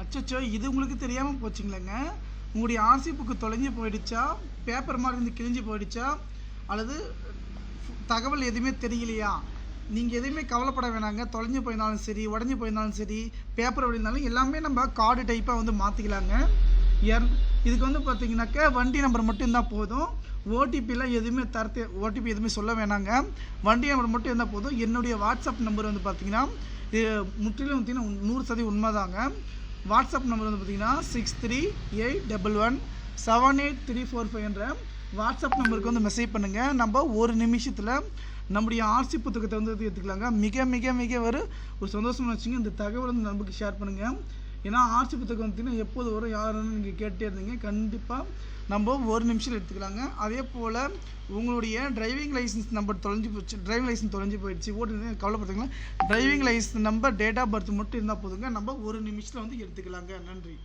அச்சோ இது உங்களுக்கு தெரியாமல் போச்சுங்களேங்க. உங்களுடைய ஆர்சி புக்கு தொலைஞ்சு போயிடுச்சா? பேப்பர் மாதிரி இருந்து கிழிஞ்சு போயிடுச்சா? அல்லது தகவல் எதுவுமே தெரியலையா? நீங்கள் எதுவுமே கவலைப்பட வேணாங்க. தொலைஞ்சு போயிருந்தாலும் சரி உடஞ்சி போயிருந்தாலும் சரி பேப்பர் இருந்தாலும் எல்லாமே நம்ம கார்டு டைப்பாக வந்து மாற்றிக்கலாங்க எர் இதுக்கு வந்து பார்த்தீங்கன்னாக்கா வண்டி நம்பர் மட்டும் இருந்தால் போதும். ஓடிபிலாம் எதுவுமே தரத்து ஓடிபி எதுவுமே சொல்ல வேணாங்க. வண்டி நம்பர் மட்டும் இருந்தால் போதும். என்னுடைய வாட்ஸ்அப் நம்பர் வந்து பார்த்தீங்கன்னா முற்றிலும் பார்த்தீங்கன்னா நூறு சதவீதம் உண்மைதாங்க. வாட்ஸ்அப் நம்பர் வந்து பார்த்தீங்கன்னா six three eight double one seven eight three four five என்ற வாட்ஸ்அப் நம்பருக்கு வந்து மெசேஜ் பண்ணுங்கள் நம்ம ஒரு நிமிஷத்தில் நம்முடைய ஆர்சி புத்தகத்தை வந்து எடுத்துக்கலாங்க. மிக மிக மிக ஒரு ஒரு சந்தோஷமாக வச்சுங்க இந்த தகவல் வந்து நமக்கு ஷேர் பண்ணுங்கள் ஏன்னா ஆர்சி புத்தகம் பார்த்தீங்கன்னா எப்போது வரும் யாருன்னு நீங்கள் கேட்டே இருந்தீங்க. கண்டிப்பாக நம்ம ஒரு நிமிஷத்தில் எடுத்துக்கலாங்க. அதே போல் உங்களுடைய டிரைவிங் லைசன்ஸ் நம்பர் தொலைஞ்சு போச்சு டிரைவிங் லைசன்ஸ் தொலைஞ்சு போயிடுச்சு. ஓட்டு கவலைப்படுறீங்களா driving licence number date of birth மட்டும் இருந்தால் போதுங்க. நம்ம ஒரு நிமிஷத்தில் வந்து எடுத்துக்கலாங்க. நன்றி.